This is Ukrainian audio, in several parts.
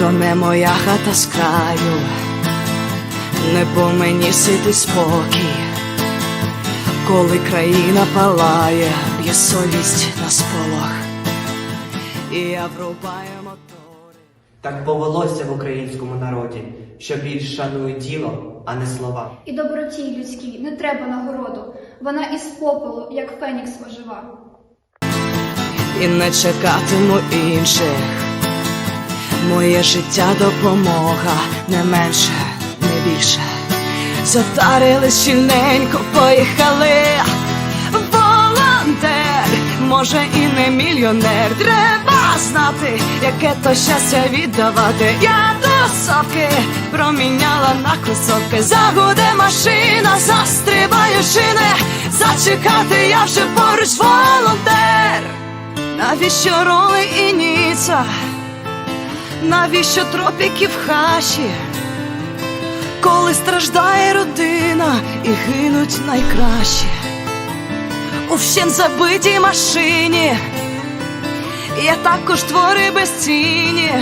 то не моя хата з краю, не по мені сити спокій, коли країна палає, б'є совість на сполох, і я врубаю мотори. Так повелося в українському народі, що більш шанує діло, а не слова. І доброті людській не треба нагороду. Вона із попелу, як фенікс ожива. і не чекатиму інших. Моє життя допомога не менше, не більше. Затарили щільненько, поїхали. Волонтер, може і не мільйонер. Треба знати, яке то щастя віддавати. Я до совки проміняла на кросовки. Загуде машина, застрибаю шини. Зачекати я вже поруч волонтер. Навіщо роли і ніца? Навіщо тропіки в хаші? Коли страждає родина і гинуть найкращі у вщен забитій машині, є також твори безцінні,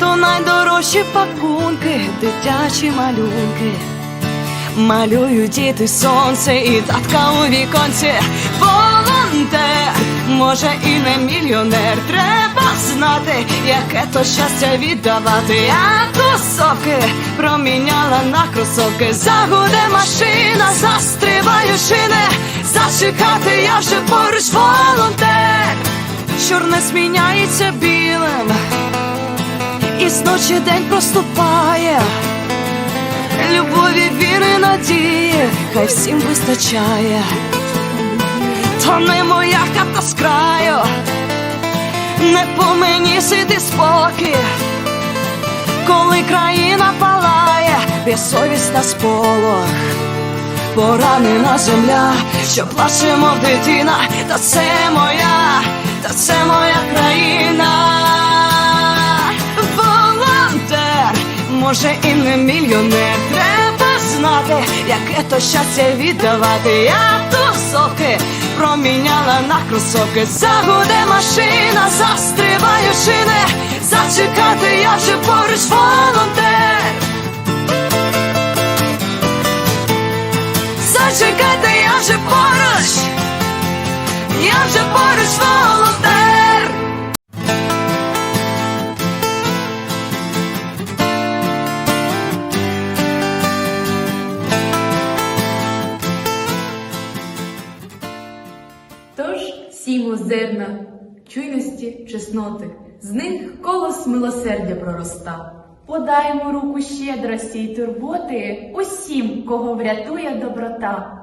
то найдорожчі пакунки, дитячі малюнки. Малюють діти сонце і татка у віконці. Волонтер, може і не мільйонер. Треба знати, яке то щастя віддавати. Я тусовки проміняла на кросовки. Загуде машина, застрибаю шини. Зачекати я вже поруч волонтер. Чорне зміняється білим, і з ночі день проступає. Любові, віри, надії, хай всім вистачає. То не моя хата з краю, не по мені сиди спокій, коли країна палає, безсовість на сполох, поранена земля, що плаче, мов дитина, та це моя, та це моя країна. Волонтер, може і не мільйонер, треба знати, яке то щастя віддавати. Я тусовки проміняла на кросовки. Загуде машина, застрибаю шини. Зачекати я вже поруч волонтер. Зачекати я вже поруч. Я вже поруч волонтер. Зерна, чуйності, чесноти, з них колос милосердя пророста. Подаймо руку щедрості й турботи усім, кого врятує доброта.